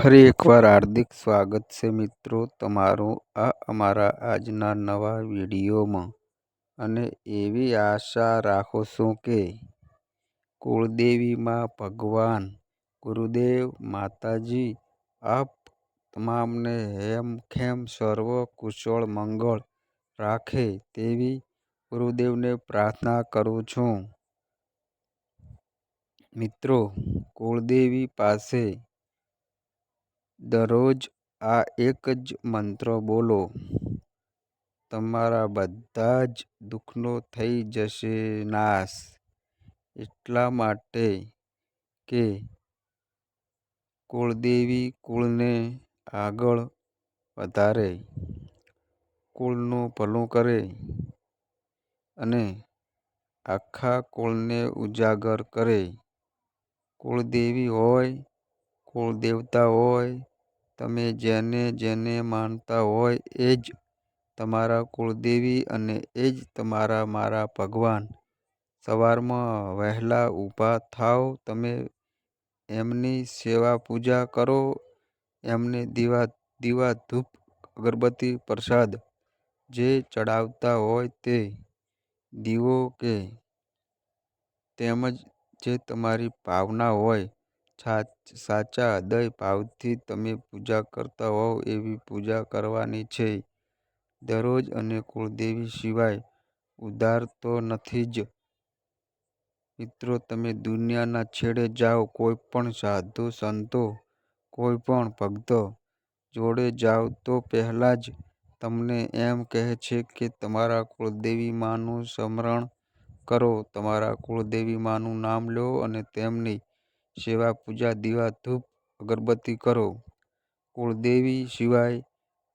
ફરી એકવાર હાર્દિક સ્વાગત છે મિત્રો તમારું આ અમારા આજના નવા વિડીયોમાં. અને એવી આશા રાખો છું કે કુળદેવીમાં ભગવાન ગુરુદેવ માતાજી, આપ તમામને હેમખેમ સર્વ કુશળ મંગળ રાખે તેવી ગુરુદેવને પ્રાર્થના કરું છું. મિત્રો, કુળદેવી પાસે દરરોજ આ એક જ મંત્ર બોલો. તમારા બધા જ દુઃખનો થઈ જશે નાશ. એટલા માટે કે કુળદેવી કુળને આગળ વધારે. કુળનું ભલું કરે અને આખા કુળને ઉજાગર કરે. કુળદેવી હોય, કુળદેવતા હોય તમે જેને જેને માનતા હોય એ જ તમારા કુળદેવી અને એ જ તમારા મારા ભગવાન. સવારમાં વહેલા ઊભા થાવ તમે એમની સેવા પૂજા કરો, એમને દીવા દીવા ધૂપ, અગરબત્તી, પ્રસાદ જે ચડાવતા હોય તે દીવો કે તેમજ જે તમારી ભાવના હોય સાચા હૃદય ભાવથી તમે પૂજા કરતા હોવ એવી પૂજા કરવાની છે. દરરોજ અને કુળદેવી સિવાય ઉદ્ધાર તો નથી જ. મિત્રો, તમે દુનિયાના છેડે જાઓ, કોઈ પણ સાધુ, સંતો, કોઈ પણ ભક્ત જોડે જાઓ તો પહેલાં જ તમને એમ કહે છે કે તમારા કુળદેવી માનું સ્મરણ કરો, તમારા કુળદેવી માનું નામ લો અને તેમની સેવા, પૂજા, દીવા, ધૂપ, અગરબત્તી કરો. કુળદેવી સિવાય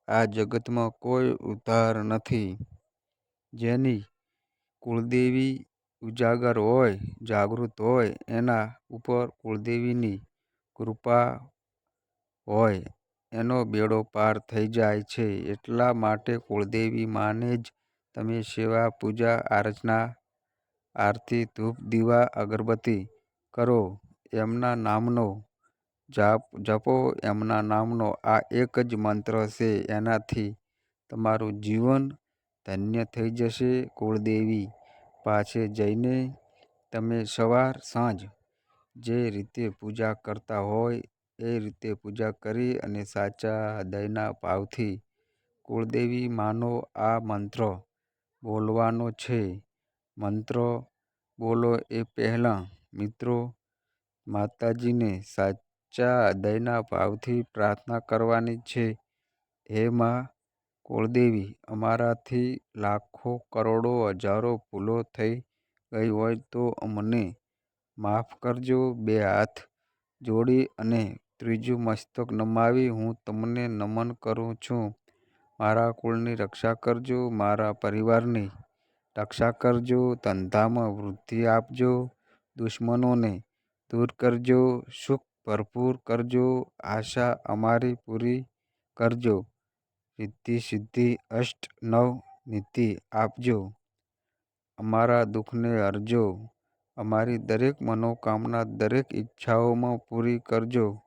આ જગતમાં કોઈ ઉદ્ધાર નથી. જેની કુળદેવી ઉજાગર હોય, જાગૃત હોય, એના ઉપર કુળદેવીની કૃપા હોય, એનો બેડો પાર થઈ જાય છે. એટલા માટે કુળદેવી માને જ તમે સેવા, પૂજા, આરચના, આરતી, ધૂપ, દીવા, અગરબત્તી કરો. એમના નામનો જાપ, જપો એમના નામનો. આ એક જ મંત્ર છે. એનાથી તમારું જીવન ધન્ય થઈ જશે, કુળદેવી. પાસે જઈને તમે સવાર, સાંજ જે રીતે પૂજા કરતા હોય એ રીતે પૂજા કરી અને સાચા હૃદયના ભાવથી કુળદેવી માનો આ મંત્ર બોલવાનો છે. મંત્ર બોલો એ પહેલાં મિત્રો માતાજીને સાચા હૃદયના ભાવથી પ્રાર્થના કરવાની છે. હે મા કુળદેવી, અમારાથી લાખો કરોડો હજારો ભૂલો થઈ ગઈ હોય તો અમને માફ કરજો. બે હાથ જોડી અને ત્રીજું મસ્તક નમાવી હું તમને નમન કરું છું. મારા કુળની રક્ષા કરજો, મારા પરિવારની રક્ષા કરજો, ધંધામાં વૃદ્ધિ આપજો, દુશ્મનોને દૂર કરજો, સુખ ભરપૂર કરજો, આશા અમારી પૂરી કરજો. સિદ્ધિ સિદ્ધિ, અષ્ટ નવ નીતિ આપજો. અમારા દુઃખને હરજો. અમારી દરેક મનોકામના, દરેક ઈચ્છાઓમાં પૂરી કરજો.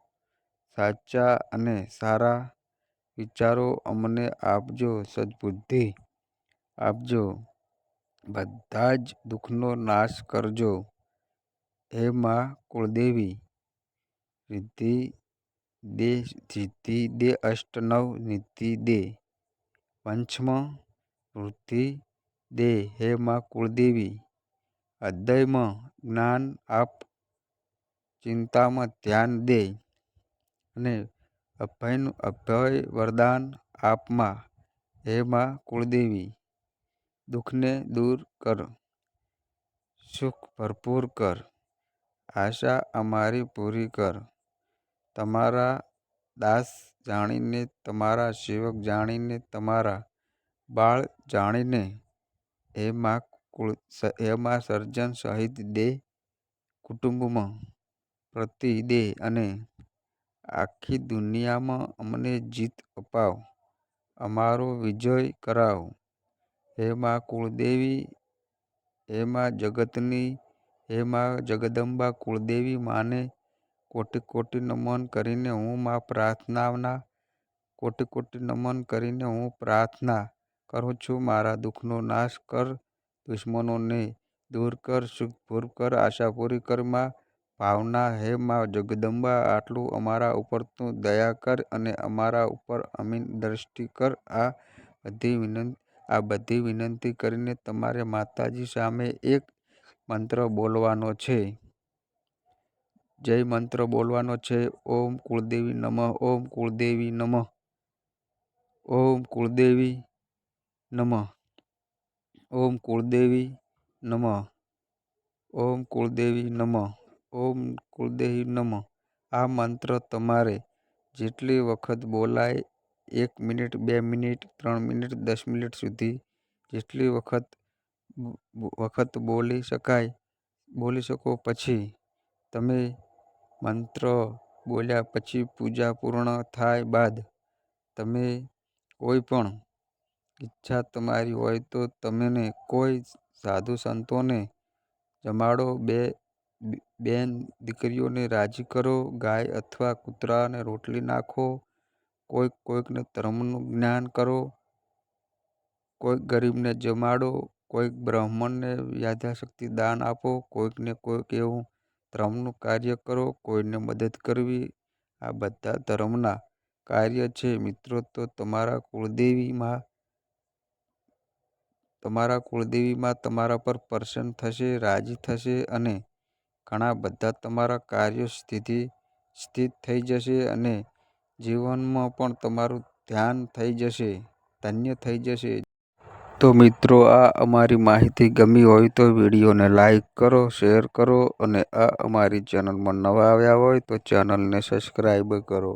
સાચા અને સારા વિચારો અમને આપજો, સદબુદ્ધિ આપજો. બધા જ દુઃખનો નાશ કરજો. હે મા કુળદેવી રિદ્ધિ દે સિદ્ધિ દે અષ્ટ નવ નિધિ દે પંચમ વૃદ્ધિ દે હે મા કુળદેવી હૃદયમાં જ્ઞાન આપ ચિંતામાં ધ્યાન દે અને અભયનું અભય વરદાન આપમાં હે મા કુળદેવી દુઃખને દૂર કર સુખ ભરપૂર કર આશા અમારી પૂરી કર. તમારા દાસ જાણીને, તમારા સેવક જાણીને, તમારા બાળ જાણીને હે કુળ હે સર્જન સહિત દે કુટુંબમાં પ્રતિ દે અને આખી દુનિયામાં અમને જીત અપાવ. અમારો વિજય કરાવ. હે મા કુળદેવી હે મા જગતની હે મા જગદંબા કુળદેવી માને કોટી કોટી નમન કરીને હું મા પ્રાર્થનાના કોટી કોટી નમન કરીને હું પ્રાર્થના કરું છું. મારા દુઃખનો નાશ કર, દુશ્મનોને દૂર કર સુખ પૂર કર, આશા પૂરી કર મા ભાવના હે મા જગદંબા, આટલું અમારા ઉપર તું દયા કર અને અમારા ઉપર અમીન દ્રષ્ટિ કર. આ બધી વિનંતી, આ બધી વિનંતી કરીને તમારે માતાજી સામે એક મંત્ર બોલવાનો છે. જય મંત્ર બોલવાનો છે. ઓમ કુળદેવી નમઃ. ઓમ કુળદેવી નમઃ. ઓમ કુળદેવી નમઃ. ઓમ કુળદેવી નમઃ. ઓમ કુળદેવી નમઃ. ઓમ કુળદેવી નમઃ. આ મંત્ર તમારે જેટલી વખત બોલાય, એક મિનિટ, બે મિનિટ, ત્રણ મિનિટ, દસ મિનિટ સુધી જેટલી વખત વખત બોલી શકાય. બોલી શકો પછી તમે મંત્ર બોલ્યા પછી પૂજા પૂર્ણ થાય બાદ તમે કોઈ પણ ઈચ્છા તમારી હોય તો તમને કોઈ સાધુ સંતોને જમાડો. બે, બેન દીકરીઓને રાજી કરો. ગાય અથવા કૂતરાને રોટલી નાખો. કોઈક કોઈકને ધર્મનું જ્ઞાન કરો. કોઈક ગરીબને જમાડો. કોઈક બ્રાહ્મણને યાથાશક્તિ દાન આપો, કોઈકને કોઈક એવું ધર્મનું કાર્ય કરો, કોઈને મદદ કરવી. આ બધા ધર્મના કાર્ય છે. મિત્રો, તો તમારા કુળદેવીમાં તમારા કુળદેવીમાં તમારા પર પ્રસન્ન થશે, રાજી થશે અને ઘણા બધા તમારા કાર્યો સ્થિતિ, સ્થિત થઈ જશે અને જીવનમાં પણ તમારું ધ્યાન થઈ જશે, ધન્ય થઈ જશે. તો મિત્રો, આ અમારી માહિતી ગમી હોય તો વિડીયોને લાઇક કરો, શેર કરો અને આ અમારી ચેનલમાં નવા આવ્યા હોય તો ચેનલને સબસ્ક્રાઈબ કરો.